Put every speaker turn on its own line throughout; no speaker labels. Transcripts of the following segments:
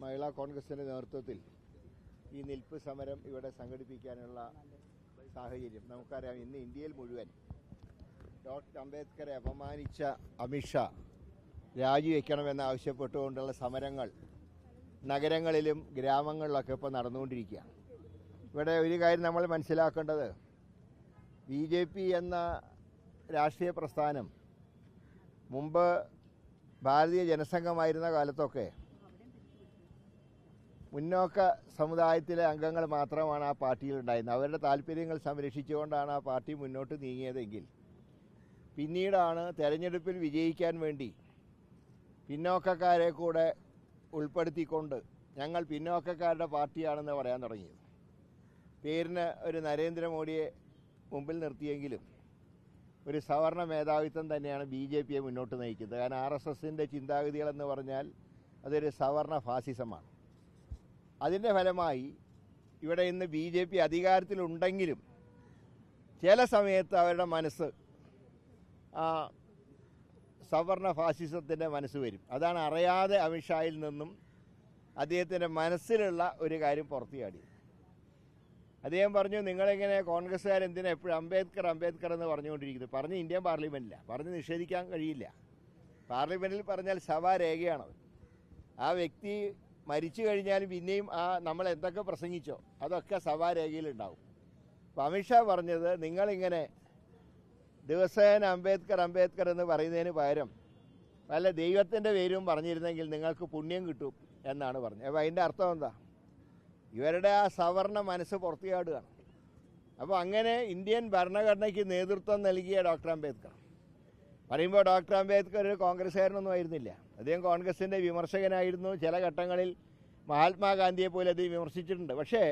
മഹിളാ കോൺഗ്രസിന്റെ നേതൃത്വത്തിൽ ഈ നിൽപ്പ് സമരം ഇവിടെ സംഘടിപ്പിക്കാനുള്ള സാഹചര്യം. നമുക്കറിയാം ഇന്ന് ഇന്ത്യയിൽ മുഴുവൻ ഡോക്ടർ അംബേദ്കറെ അപമാനിച്ച അമിത്ഷാ രാജിവെക്കണമെന്ന് ആവശ്യപ്പെട്ടുകൊണ്ടുള്ള സമരങ്ങൾ നഗരങ്ങളിലും ഗ്രാമങ്ങളിലൊക്കെ ഇപ്പോൾ നടന്നുകൊണ്ടിരിക്കുകയാണ്. ഇവിടെ ഒരു കാര്യം നമ്മൾ മനസ്സിലാക്കേണ്ടത്. ബി ജെ പി എന്ന രാഷ്ട്രീയ പ്രസ്ഥാനം മുമ്പ് ഭാരതീയ ജനസംഘമായിരുന്ന കാലത്തൊക്കെ മുന്നോക്ക സമുദായത്തിലെ അംഗങ്ങൾ മാത്രമാണ് ആ പാർട്ടിയിൽ ഉണ്ടായിരുന്നത്. അവരുടെ താല്പര്യങ്ങൾ സംരക്ഷിച്ചുകൊണ്ടാണ് ആ പാർട്ടി മുന്നോട്ട് നീങ്ങിയതെങ്കിൽ. പിന്നീടാണ് തെരഞ്ഞെടുപ്പിൽ വിജയിക്കാൻ വേണ്ടി പിന്നോക്കക്കാരെ കൂടെ ഉൾപ്പെടുത്തിക്കൊണ്ട് ഞങ്ങൾ പിന്നോക്കക്കാരുടെ പാർട്ടിയാണെന്ന് പറയാൻ തുടങ്ങിയത്. പേരിന് ഒരു നരേന്ദ്രമോദിയെ മുമ്പിൽ നിർത്തിയെങ്കിലും ഒരു സവർണ മേധാവിത്വം തന്നെയാണ് ബി ജെ പിയെ മുന്നോട്ട് നയിക്കുന്നത്. കാരണം ആർ എസ് എസിന്റെ ചിന്താഗതികളെന്ന് പറഞ്ഞാൽ അതൊരു സവർണ ഫാസിസമാണ്. അതിന്റെ ഫലമായി ഇവിടെ ഇന്ന് ബി ജെ പി അധികാരത്തിലുണ്ടെങ്കിലും ചില സമയത്ത് അവരുടെ മനസ്സ് സവർണ ഫാസിസത്തിന്റെ മനസ്സ് വരും. അതാണ് അറിയാതെ അമിത്ഷായിൽ നിന്നും അദ്ദേഹത്തിന്റെ മനസ്സിലുള്ള ഒരു കാര്യം പുറത്തു ചാടി അദ്ദേഹം പറഞ്ഞു നിങ്ങളിങ്ങനെ കോൺഗ്രസ്സുകാർ എന്തിനാ എപ്പോഴും അംബേദ്കർ അംബേദ്കർ എന്ന് പറഞ്ഞുകൊണ്ടിരിക്കുന്നത്? പറഞ്ഞ് ഇന്ത്യൻ പാർലമെന്റില്ല പറഞ്ഞ് നിഷേധിക്കാൻ കഴിയില്ല. പാർലമെന്റിൽ പറഞ്ഞാൽ സഭാരേഖയാണത് ആ വ്യക്തി മരിച്ചു കഴിഞ്ഞാലും പിന്നെയും ആ നമ്മൾ എന്തൊക്കെ പ്രസംഗിച്ചോ അതൊക്കെ സഭാരേഖയിലുണ്ടാവും. അപ്പോൾ അമിത്ഷാ പറഞ്ഞത് നിങ്ങളിങ്ങനെ ദിവസേന അംബേദ്കർ അംബേദ്കർ എന്ന് പറയുന്നതിന് പകരം വല്ല ദൈവത്തിന്റെ പേരും പറഞ്ഞിരുന്നെങ്കിൽ നിങ്ങൾക്ക് പുണ്യം കിട്ടും എന്നാണ് പറഞ്ഞത്. അപ്പോൾ അതിന്റെ അർത്ഥം എന്താ? ഇവരുടെ ആ സവർണ മനസ്സ് പുറത്തുചാടുകയാണ് അപ്പോൾ അങ്ങനെ ഇന്ത്യൻ ഭരണഘടനയ്ക്ക് നേതൃത്വം നൽകിയ ഡോക്ടർ അംബേദ്കർ. പറയുമ്പോൾ ഡോക്ടർ അംബേദ്കർ ഒരു കോൺഗ്രസ്സുകാരനൊന്നും ആയിരുന്നില്ല. അദ്ദേഹം കോൺഗ്രസിന്റെ വിമർശകനായിരുന്നു. ചില ഘട്ടങ്ങളിൽ മഹാത്മാഗാന്ധിയെ പോലെ അദ്ദേഹം വിമർശിച്ചിട്ടുണ്ട്. പക്ഷേ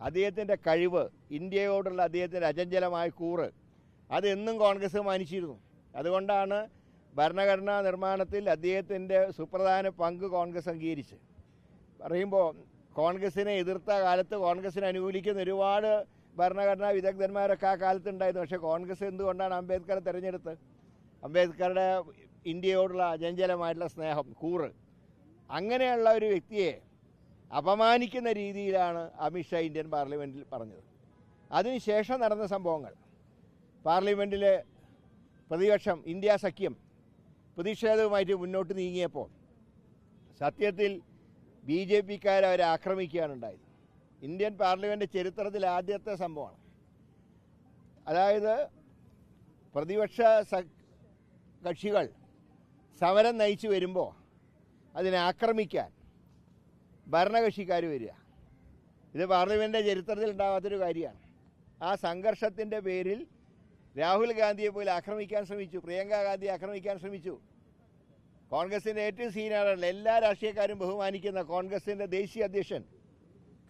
അദ്ദേഹത്തിന്റെ കഴിവ് ഇന്ത്യയോടുള്ള അദ്ദേഹത്തിന്റെ അചഞ്ചലമായ കൂറ് അതെന്നും കോൺഗ്രസ് മാനിച്ചിരുന്നു. അതുകൊണ്ടാണ് ഭരണഘടനാ നിർമ്മാണത്തിൽ അദ്ദേഹത്തിന്റെ സുപ്രധാന പങ്ക് കോൺഗ്രസ് അംഗീകരിച്ച് പറയുമ്പോൾ കോൺഗ്രസിനെ എതിർത്ത കാലത്ത് കോൺഗ്രസിനെ അനുകൂലിക്കുന്ന ഒരുപാട് ഭരണഘടനാ വിദഗ്ധന്മാരൊക്കെ ആ കാലത്ത് ഉണ്ടായിരുന്നു പക്ഷേ കോൺഗ്രസ് എന്തുകൊണ്ടാണ് അംബേദ്കറെ തിരഞ്ഞെടുത്തത്? അംബേദ്കറുടെ ഇന്ത്യയോടുള്ള അചഞ്ചലമായിട്ടുള്ള സ്നേഹം കൂറ്. അങ്ങനെയുള്ള ഒരു വ്യക്തിയെ അപമാനിക്കുന്ന രീതിയിലാണ് അമിത്ഷാ ഇന്ത്യൻ പാർലമെന്റിൽ പറഞ്ഞത്. അതിനുശേഷം നടന്ന സംഭവങ്ങൾ. പാർലമെന്റിൽ പ്രതിപക്ഷം ഇന്ത്യ സഖ്യം പ്രതിഷേധവുമായിട്ട് മുന്നോട്ട് നീങ്ങിയപ്പോൾ സത്യത്തിൽ ബി ജെ പിക്കാരെ അവരെ ആക്രമിക്കുകയാണ് ഉണ്ടായത്. ഇന്ത്യൻ പാർലമെന്റ് ചരിത്രത്തിൽ ആദ്യത്തെ സംഭവമാണ്. അതായത് പ്രതിപക്ഷ കക്ഷികൾ സമരം നയിച്ചു വരുമ്പോൾ അതിനെ ആക്രമിക്കാൻ ഭരണകക്ഷിക്കാർ വരിക. ഇത് പാർലമെന്റിന്റെ ചരിത്രത്തിൽ ഉണ്ടാകാത്തൊരു കാര്യമാണ്. ആ സംഘർഷത്തിന്റെ പേരിൽ രാഹുൽ ഗാന്ധിയെ പോലെ ആക്രമിക്കാൻ ശ്രമിച്ചു പ്രിയങ്ക ഗാന്ധി ആക്രമിക്കാൻ ശ്രമിച്ചു. കോൺഗ്രസിന്റെ ഏറ്റവും സീനിയറാണ് എല്ലാ രാഷ്ട്രീയക്കാരും ബഹുമാനിക്കുന്ന കോൺഗ്രസിന്റെ ദേശീയ അധ്യക്ഷൻ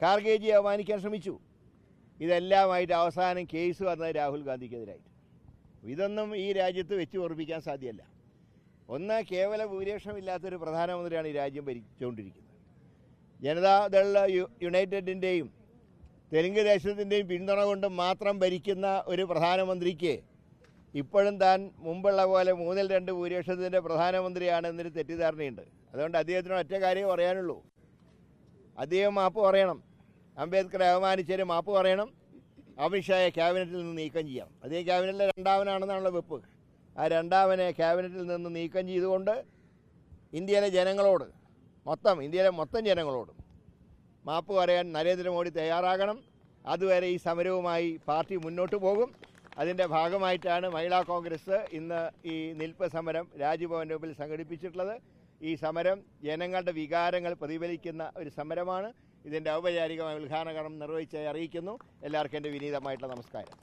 ഖാർഗേജിയെ അപമാനിക്കാൻ ശ്രമിച്ചു. ഇതെല്ലാമായിട്ട് അവസാനം കേസ് വന്നത് രാഹുൽ ഗാന്ധിക്കെതിരായിട്ട്. ഇതൊന്നും ഈ രാജ്യത്ത് വെച്ച് ഓർപ്പിക്കാൻ സാധ്യമല്ല ഒന്ന് കേവല ഭൂരിപക്ഷമില്ലാത്തൊരു പ്രധാനമന്ത്രിയാണ് ഈ രാജ്യം ഭരിച്ചുകൊണ്ടിരിക്കുന്നത് ജനതാദൾ യുണൈറ്റഡിന്റെയും തെലുങ്ക് ദേശത്തിന്റെയും പിന്തുണ കൊണ്ട് മാത്രം ഭരിക്കുന്ന ഒരു പ്രധാനമന്ത്രിക്ക് ഇപ്പോഴും താൻ മുമ്പുള്ള പോലെ മൂന്നിൽ രണ്ട് ഭൂരിപക്ഷത്തിന്റെ പ്രധാനമന്ത്രിയാണ് എന്നൊരു തെറ്റിദ്ധാരണയുണ്ട്. അതുകൊണ്ട് അദ്ദേഹത്തിന് ഒറ്റ കാര്യമേ പറയാനുള്ളൂ. അദ്ദേഹം മാപ്പ് പറയണം. അംബേദ്കറെ അപമാനിച്ചതിന് മാപ്പ് പറയണം. അമിത്ഷായെ ക്യാബിനറ്റിൽ നിന്ന് നീക്കം ചെയ്യാം. അദ്ദേഹം ക്യാബിനറ്റിലെ രണ്ടാമനാണെന്നാണല്ലോ വെപ്പ്. ആ രണ്ടാമനെ ക്യാബിനറ്റിൽ നിന്ന് നീക്കം ചെയ്തുകൊണ്ട് ഇന്ത്യയിലെ ജനങ്ങളോട് മൊത്തം ഇന്ത്യയിലെ മൊത്തം ജനങ്ങളോട് മാപ്പ് പറയാൻ നരേന്ദ്രമോദി തയ്യാറാകണം. അതുവരെ ഈ സമരവുമായി പാർട്ടി മുന്നോട്ട് പോകും. അതിന്റെ ഭാഗമായിട്ടാണ് മഹിളാ കോൺഗ്രസ് ഇന്ന് ഈ നിൽപ്പ് സമരം രാജ്ഭവന്റെ മുമ്പിൽ സംഘടിപ്പിച്ചിട്ടുള്ളത്. ഈ സമരം ജനങ്ങളുടെ വികാരങ്ങൾ പ്രതിഫലിക്കുന്ന ഒരു സമരമാണ്. ഇതിന്റെ ഔപചാരികമായ ഉദ്ഘാടനം നിർവഹിച്ചായി അറിയിക്കുന്നു. എല്ലാവർക്കും എന്റെ വിനീതമായിട്ടുള്ള നമസ്കാരം.